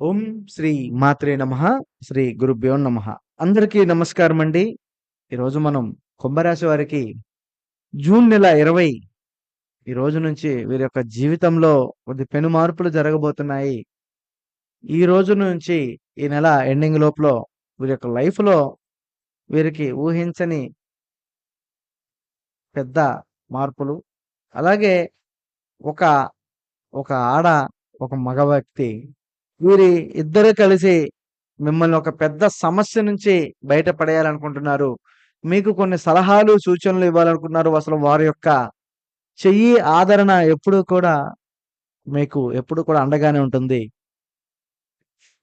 ఓం శ్రీ మాత్రే నమ శ్రీ గురుభ్యో నమ. అందరికీ నమస్కారం అండి. ఈరోజు మనం కుంభరాశి వారికి జూన్ నెల ఇరవై ఈ రోజు నుంచి వీరి యొక్క జీవితంలో కొద్ది పెను మార్పులు జరగబోతున్నాయి. ఈ రోజు నుంచి ఈ నెల ఎండింగ్ లోపల వీరి యొక్క లైఫ్లో వీరికి ఊహించని పెద్ద మార్పులు. అలాగే ఒక ఒక ఆడ ఒక మగ వ్యక్తి వీరి ఇద్దరు కలిసి మిమ్మల్ని ఒక పెద్ద సమస్య నుంచి బయటపడేయాలనుకుంటున్నారు. మీకు కొన్ని సలహాలు సూచనలు ఇవ్వాలనుకుంటున్నారు. అసలు వారి యొక్క చెయ్యి ఆదరణ ఎప్పుడు కూడా మీకు ఎప్పుడు కూడా అండగానే ఉంటుంది.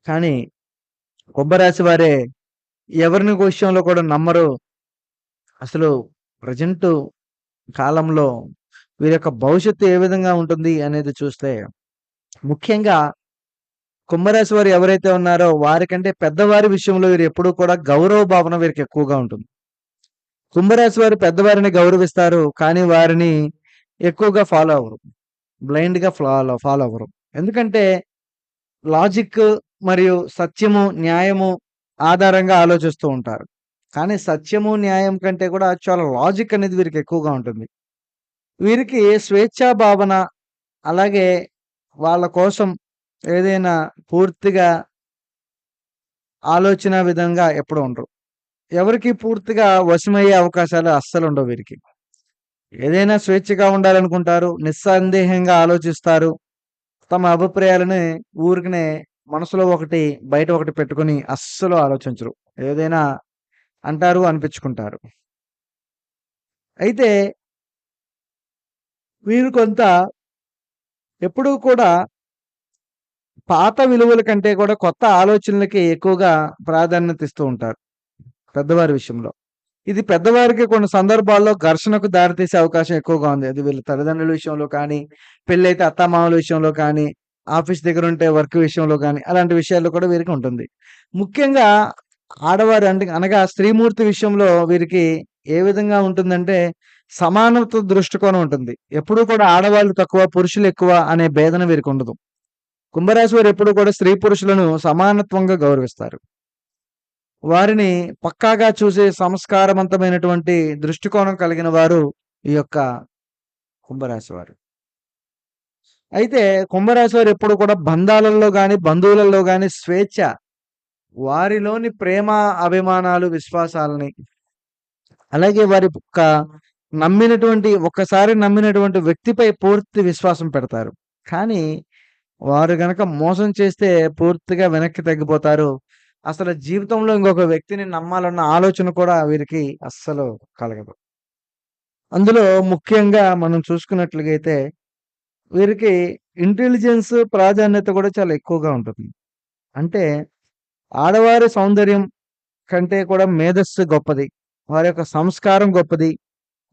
కానీ కుంభరాశి వారే ఎవరిని విషయంలో కూడా నమ్మరు. అసలు ప్రజెంట్ కాలంలో వీరి యొక్క భవిష్యత్తు ఏ విధంగా ఉంటుంది అనేది చూస్తే ముఖ్యంగా కుంభరాశి వారు ఎవరైతే ఉన్నారో వారికంటే పెద్దవారి విషయంలో వీరు ఎప్పుడూ కూడా గౌరవ భావన వీరికి ఎక్కువగా ఉంటుంది. కుంభరాశి వారు పెద్దవారిని గౌరవిస్తారు కానీ వారిని ఎక్కువగా ఫాలో అవ్వరు. బ్లైండ్గా ఫాలో ఫాలో అవ్వరు. ఎందుకంటే లాజిక్ మరియు సత్యము న్యాయము ఆధారంగా ఆలోచిస్తూ ఉంటారు. కానీ సత్యము న్యాయం కంటే కూడా చాలా లాజిక్ అనేది వీరికి ఎక్కువగా ఉంటుంది. వీరికి స్వేచ్ఛా భావన అలాగే వాళ్ళ కోసం ఏదైనా పూర్తిగా ఆలోచన విధంగా ఎప్పుడు ఉండరు. ఎవరికి పూర్తిగా వశమయ్యే అవకాశాలు అస్సలు ఉండవు వీరికి. ఏదైనా స్వేచ్ఛగా ఉండాలనుకుంటారు నిస్సందేహంగా ఆలోచిస్తారు తమ అభిప్రాయాలని ఊరికనే మనసులో ఒకటి బయట ఒకటి పెట్టుకుని అస్సలు ఆలోచించరు. ఏదైనా అంటారు అనిపించుకుంటారు. అయితే వీరు కొంత ఎప్పుడూ కూడా పాత విలువల కంటే కూడా కొత్త ఆలోచనలకి ఎక్కువగా ప్రాధాన్యత ఇస్తూ ఉంటారు పెద్దవారి విషయంలో. ఇది పెద్దవారికి కొన్ని సందర్భాల్లో ఘర్షణకు దారితీసే అవకాశం ఎక్కువగా ఉంది. అది వీళ్ళ తల్లిదండ్రుల విషయంలో కానీ పెళ్ళైతే అత్తమామల విషయంలో కానీ ఆఫీస్ దగ్గర ఉంటే వర్క్ విషయంలో కానీ అలాంటి విషయాల్లో కూడా వీరికి ఉంటుంది. ముఖ్యంగా ఆడవారు అంటే అనగా స్త్రీమూర్తి విషయంలో వీరికి ఏ విధంగా ఉంటుందంటే సమానత్వ దృష్టికోణం ఉంటుంది. ఎప్పుడూ కూడా ఆడవాళ్ళు తక్కువ పురుషులు ఎక్కువ అనే భేదన వీరికి ఉండదు. కుంభరాశి వారు ఎప్పుడు కూడా స్త్రీ పురుషులను సమానత్వంగా గౌరవిస్తారు. వారిని పక్కాగా చూసే సంస్కారవంతమైనటువంటి దృష్టికోణం కలిగిన వారు ఈ యొక్క కుంభరాశి వారు. అయితే కుంభరాశి వారు ఎప్పుడు కూడా బంధాలలో కానీ బంధువులలో కానీ స్వేచ్ఛ వారిలోని ప్రేమ అభిమానాలు విశ్వాసాలని అలాగే వారి యొక్క నమ్మినటువంటి ఒక్కసారి నమ్మినటువంటి వ్యక్తిపై పూర్తి విశ్వాసం పెడతారు. కానీ వారు గనక మోసం చేస్తే పూర్తిగా వెనక్కి తగ్గిపోతారు. అసలు జీవితంలో ఇంకొక వ్యక్తిని నమ్మాలన్న ఆలోచన కూడా వీరికి అస్సలు కలగదు. అందులో ముఖ్యంగా మనం చూసుకున్నట్లుగైతే వీరికి ఇంటెలిజెన్స్ ప్రాధాన్యత కూడా చాలా ఎక్కువగా ఉంటుంది. అంటే ఆడవారి సౌందర్యం కంటే కూడా మేధస్సు గొప్పది. వారి యొక్క సంస్కారం గొప్పది.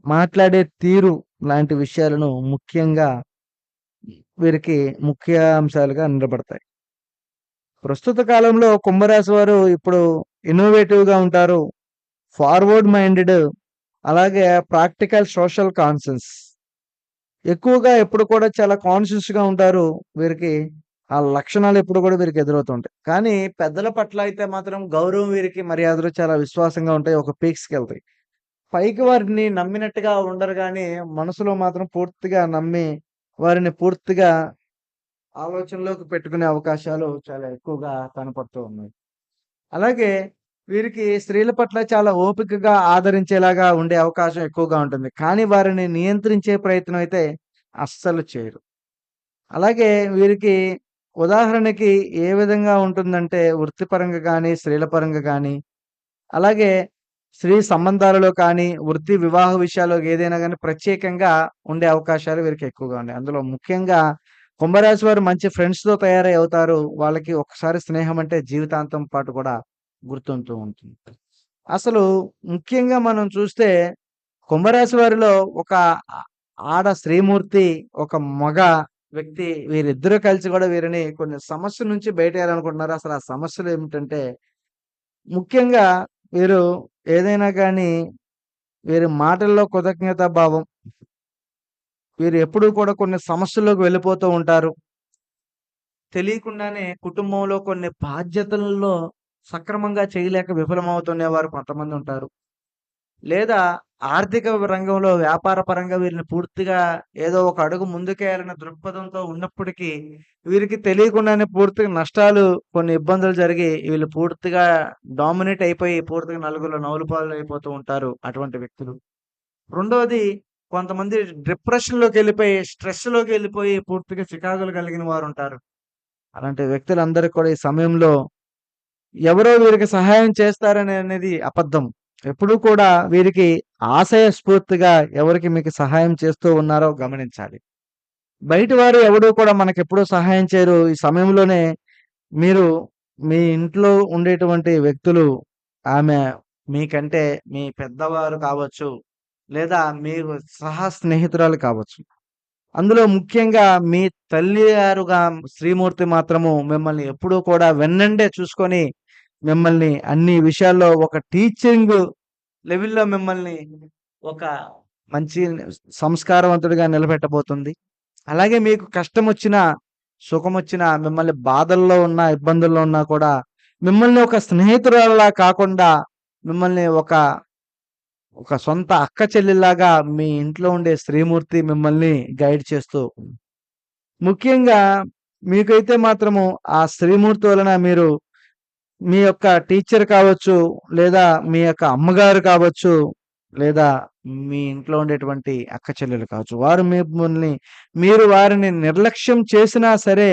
మాట్లాడే తీరు లాంటి విషయాలను ముఖ్యంగా వీరికి ముఖ్య అంశాలుగా నిలబడతాయి. ప్రస్తుత కాలంలో కుంభరాశి వారు ఇప్పుడు ఇన్నోవేటివ్గా ఉంటారు. ఫార్వర్డ్ మైండెడ్ అలాగే ప్రాక్టికల్ సోషల్ కాన్షియన్స్ ఎక్కువగా ఎప్పుడు కూడా చాలా కాన్షియస్గా ఉంటారు. వీరికి ఆ లక్షణాలు ఎప్పుడు కూడా వీరికి ఎదురవుతుంటాయి. కానీ పెద్దల పట్ల అయితే మాత్రం గౌరవం వీరికి మర్యాదలు చాలా విశ్వాసంగా ఉంటాయి. ఒక పీక్స్కి వెళ్తాయి. పైకి వారిని నమ్మినట్టుగా ఉండరు కానీ మనసులో మాత్రం పూర్తిగా నమ్మి వారిని పూర్తిగా ఆలోచనలోకి పెట్టుకునే అవకాశాలు చాలా ఎక్కువగా కనపడుతూ ఉన్నాయి. అలాగే వీరికి స్త్రీల పట్ల చాలా ఓపికగా ఆదరించేలాగా ఉండే అవకాశం ఎక్కువగా ఉంటుంది. కానీ వారిని నియంత్రించే ప్రయత్నం అయితే అస్సలు చేయరు. అలాగే వీరికి ఉదాహరణకి ఏ విధంగా ఉంటుందంటే వృత్తిపరంగా కానీ స్త్రీల పరంగా కానీ అలాగే స్త్రీ సంబంధాలలో కానీ వృత్తి వివాహ విషయాల్లో ఏదైనా కానీ ప్రత్యేకంగా ఉండే అవకాశాలు వీరికి ఎక్కువగా ఉన్నాయి. అందులో ముఖ్యంగా కుంభరాశి వారు మంచి ఫ్రెండ్స్తో తయారై అవుతారు. వాళ్ళకి ఒకసారి స్నేహం అంటే జీవితాంతం పాటు కూడా గుర్తుంటూ ఉంటుంది. అసలు ముఖ్యంగా మనం చూస్తే కుంభరాశి వారిలో ఒక ఆడ స్త్రీమూర్తి ఒక మగ వ్యక్తి వీరిద్దరూ కలిసి కూడా వీరిని కొన్ని సమస్యల నుంచి బయటేయాలనుకుంటున్నారు. అసలు ఆ సమస్యలు ఏమిటంటే ముఖ్యంగా వీరు ఏదైనా కానీ వీరి మాటల్లో కృతజ్ఞతా భావం వీరు ఎప్పుడూ కూడా కొన్ని సమస్యల్లోకి వెళ్ళిపోతూ ఉంటారు తెలియకుండానే కుటుంబంలో కొన్ని బాధ్యతలలో సక్రమంగా చేయలేక విఫలమవుతున్నవారు కొంతమంది ఉంటారు. లేదా ఆర్థిక రంగంలో వ్యాపార పరంగా వీరిని పూర్తిగా ఏదో ఒక అడుగు ముందుకేయాలన్న దృక్పథంతో ఉన్నప్పటికీ, వీరికి తెలియకుండానే పూర్తిగా నష్టాలు కొన్ని ఇబ్బందులు జరిగి వీళ్ళు పూర్తిగా డామినేట్ అయిపోయి పూర్తిగా నలుగురు నవలుపాలు అయిపోతూ ఉంటారు అటువంటి వ్యక్తులు. రెండవది కొంతమంది డిప్రెషన్లోకి వెళ్ళిపోయి స్ట్రెస్లోకి వెళ్ళిపోయి పూర్తిగా చికాకులు కలిగిన వారు ఉంటారు అలాంటి వ్యక్తులందరికీ కూడా ఈ సమయంలో ఎవరో వీరికి సహాయం చేస్తారని అనేది అబద్ధం. ఎప్పుడూ కూడా వీరికి ఆశయ స్ఫూర్తిగా ఎవరికి మీకు సహాయం చేస్తూ ఉన్నారో గమనించాలి. బయట వారు ఎవడూ కూడా మనకెప్పుడూ సహాయం చేయరు. ఈ సమయంలోనే మీరు మీ ఇంట్లో ఉండేటువంటి వ్యక్తులు ఆమె మీకంటే మీ పెద్దవారు కావచ్చు, లేదా మీరు సహా స్నేహితురాలు కావచ్చు. అందులో ముఖ్యంగా మీ తల్లి గారుగా శ్రీమూర్తి మాత్రము మిమ్మల్ని ఎప్పుడూ కూడా వెన్నండే చూసుకొని, మిమ్మల్ని అన్ని విషయాల్లో ఒక టీచింగ్ లెవెల్‌లో మిమ్మల్ని ఒక మంచి సంస్కారవంతుడిగా నిలబెట్టబోతుంది. అలాగే మీకు కష్టం వచ్చినా సుఖం వచ్చినా మిమ్మల్ని బాధల్లో ఉన్నా, ఇబ్బందుల్లో ఉన్నా కూడా మిమ్మల్ని ఒక స్నేహితురాలులా కాకుండా మిమ్మల్ని ఒక ఒక సొంత అక్క చెల్లెల్లాగా మీ ఇంట్లో ఉండే శ్రీమూర్తి మిమ్మల్ని గైడ్ చేస్తూ ముఖ్యంగా మీకైతే మాత్రము ఆ శ్రీమూర్తి వలన మీరు మీ యొక్క టీచర్ కావచ్చు, లేదా మీ యొక్క అమ్మగారు కావచ్చు, లేదా మీ ఇంట్లో ఉండేటువంటి అక్క చెల్లెలు కావచ్చు. వారు మిమ్మల్ని మీరు వారిని నిర్లక్ష్యం చేసినా సరే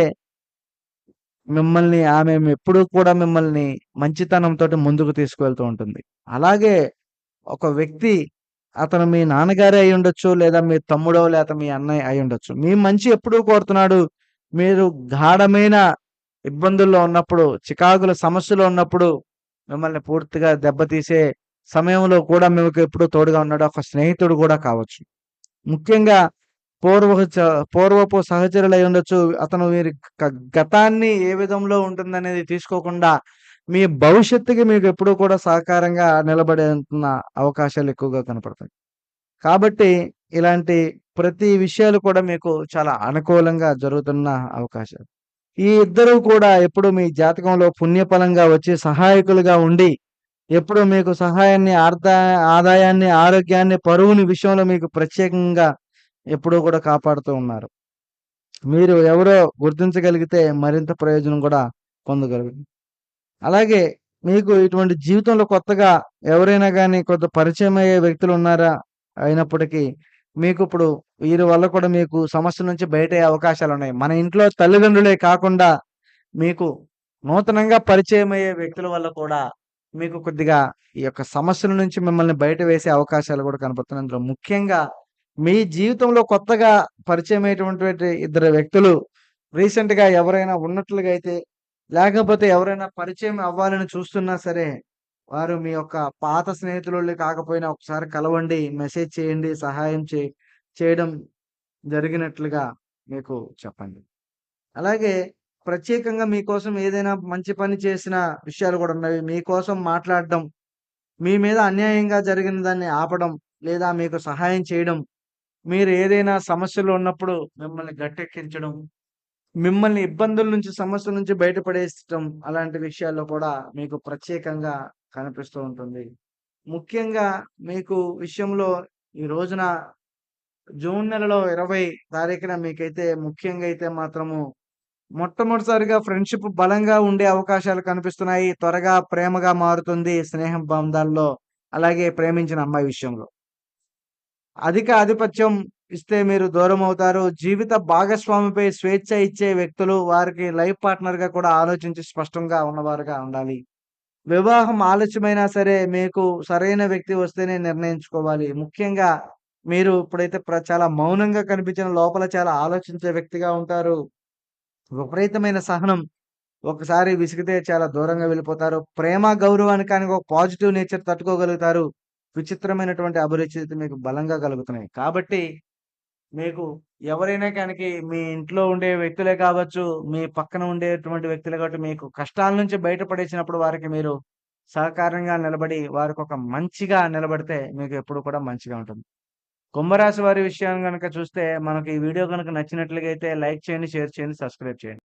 మిమ్మల్ని ఆమె ఎప్పుడూ కూడా మిమ్మల్ని మంచితనంతో ముందుకు తీసుకువెళ్తూ ఉంటుంది. అలాగే ఒక వ్యక్తి అతను మీ నాన్నగారే అయ్యుండొచ్చు, లేదా మీ తమ్ముడో లేదా మీ అన్నయ్య అయ్యుండొచ్చు. మీ మంచి ఎప్పుడూ కోరుతున్నాడు. మీరు గాఢమైన ఇబ్బందుల్లో ఉన్నప్పుడు, చికాకుల సమస్యలో ఉన్నప్పుడు మిమ్మల్ని పూర్తిగా దెబ్బతీసే సమయంలో కూడా మీకు ఎప్పుడూ తోడుగా ఉన్నాడు. ఒక స్నేహితుడు కూడా కావచ్చు. ముఖ్యంగా పూర్వ చ పూర్వపు సహచరులు ఉండొచ్చు అతను వీరి గతాన్ని ఏ విధంలో ఉంటుందనేది తీసుకోకుండా మీ భవిష్యత్తుకి మీకు ఎప్పుడూ కూడా సహకారంగా నిలబడేంతున్న అవకాశాలు ఎక్కువగా కనపడతాయి. కాబట్టి ఇలాంటి ప్రతి విషయాలు కూడా మీకు చాలా అనుకూలంగా జరుగుతున్న అవకాశాలు. ఈ ఇద్దరు కూడా ఎప్పుడు మీ జాతకంలో పుణ్యఫలంగా వచ్చి సహాయకులుగా ఉండి, ఎప్పుడు మీకు సహాయాన్ని, ఆర్థ ఆదాయాన్ని, ఆరోగ్యాన్ని, పరువుని విషయంలో మీకు ప్రత్యేకంగా ఎప్పుడూ కూడా కాపాడుతూ ఉన్నారు. మీరు ఎవరో గుర్తించగలిగితే మరింత ప్రయోజనం కూడా పొందగలరు అలాగే మీకు ఇటువంటి జీవితంలో కొత్తగా ఎవరైనా కానీ కొంత పరిచయం అయ్యే వ్యక్తులు ఉన్నారా? అయినప్పటికీ మీకు ఇప్పుడు వీరి వల్ల కూడా మీకు సమస్య నుంచి బయట అవకాశాలు ఉన్నాయి మన ఇంట్లో తల్లిదండ్రులే కాకుండా మీకు నూతనంగా పరిచయం అయ్యే వ్యక్తుల వల్ల కూడా మీకు కొద్దిగా ఈ యొక్క సమస్యల నుంచి మిమ్మల్ని బయట వేసే అవకాశాలు కూడా కనపడుతున్నాయి. అందులో ముఖ్యంగా మీ జీవితంలో కొత్తగా పరిచయం అయ్యేటువంటి ఇద్దరు వ్యక్తులు రీసెంట్‌గా ఎవరైనా ఉన్నట్లుగా అయితే, లేకపోతే ఎవరైనా పరిచయం అవ్వాలని చూస్తున్నా సరే, వారు మీ యొక్క పాత స్నేహితులు కాకపోయినా ఒకసారి కలవండి, మెసేజ్ చేయండి, సహాయం చే చేయడం జరిగినట్లుగా మీకు చెప్పండి. అలాగే ప్రత్యేకంగా మీకోసం ఏదైనా మంచి పని చేసిన విషయాలు కూడా ఉన్నవి. మీకోసం మాట్లాడడం, మీ మీద అన్యాయంగా జరిగిన దాన్ని ఆపడం, లేదా మీకు సహాయం చేయడం, మీరు ఏదైనా సమస్యలు ఉన్నప్పుడు మిమ్మల్ని గట్టెక్కించడం, మిమ్మల్ని ఇబ్బందుల నుంచి, సమస్యల నుంచి బయటపడేయటం అలాంటి విషయాల్లో కూడా మీకు ప్రత్యేకంగా కనిపిస్తూ ఉంటుంది. ముఖ్యంగా మీకు విషయంలో ఈ రోజున జూన్ నెలలో 20 తారీఖున మీకైతే ముఖ్యంగా అయితే మాత్రము మొట్టమొదటిసారిగా ఫ్రెండ్‌షిప్ బలంగా ఉండే అవకాశాలు కనిపిస్తున్నాయి. త్వరగా ప్రేమగా మారుతుంది స్నేహం బంధాల్లో. అలాగే ప్రేమించిన అమ్మాయి విషయంలో. అధిక ఆధిపత్యం ఇస్తే మీరు దూరం అవుతారు జీవిత భాగస్వామిపై స్వేచ్ఛ ఇచ్చే వ్యక్తులు వారికి లైఫ్ పార్ట్నర్‌గా కూడా ఆలోచించి స్పష్టంగా ఉన్నవారుగా ఉండాలి. వివాహం ఆలస్యమైనా సరే మీకు సరైన వ్యక్తి వస్తేనే నిర్ణయించుకోవాలి. ముఖ్యంగా మీరు ఇప్పుడైతే ప్ర చాలా మౌనంగా కనిపించిన లోపల చాలా ఆలోచించే వ్యక్తిగా ఉంటారు. విపరీతమైన సహనం. ఒకసారి విసిగితే చాలా దూరంగా వెళ్ళిపోతారు. ప్రేమ, గౌరవానికి కానీ ఒక పాజిటివ్ నేచర్ తట్టుకోగలుగుతారు. విచిత్రమైనటువంటి అభిరుచి మీకు బలంగా కలుగుతున్నాయి. కాబట్టి మీకు ఎవరైనా కనుక మీ ఇంట్లో ఉండే వ్యక్తులే కావచ్చు, మీ పక్కన ఉండేటువంటి వ్యక్తులే కాబట్టి మీకు కష్టాల నుంచి బయటపడేసినప్పుడు వారికి మీరు సహకారంగా నిలబడి వారికి ఒక మంచిగా నిలబడితే మీకు ఎప్పుడు కూడా మంచిగా ఉంటుంది. కుంభరాశి వారి విషయం గనక చూస్తే మనకు ఈ వీడియో కనుక నచ్చినట్లుగా అయితే లైక్ చేయండి, షేర్ చేయండి, సబ్స్క్రైబ్ చేయండి.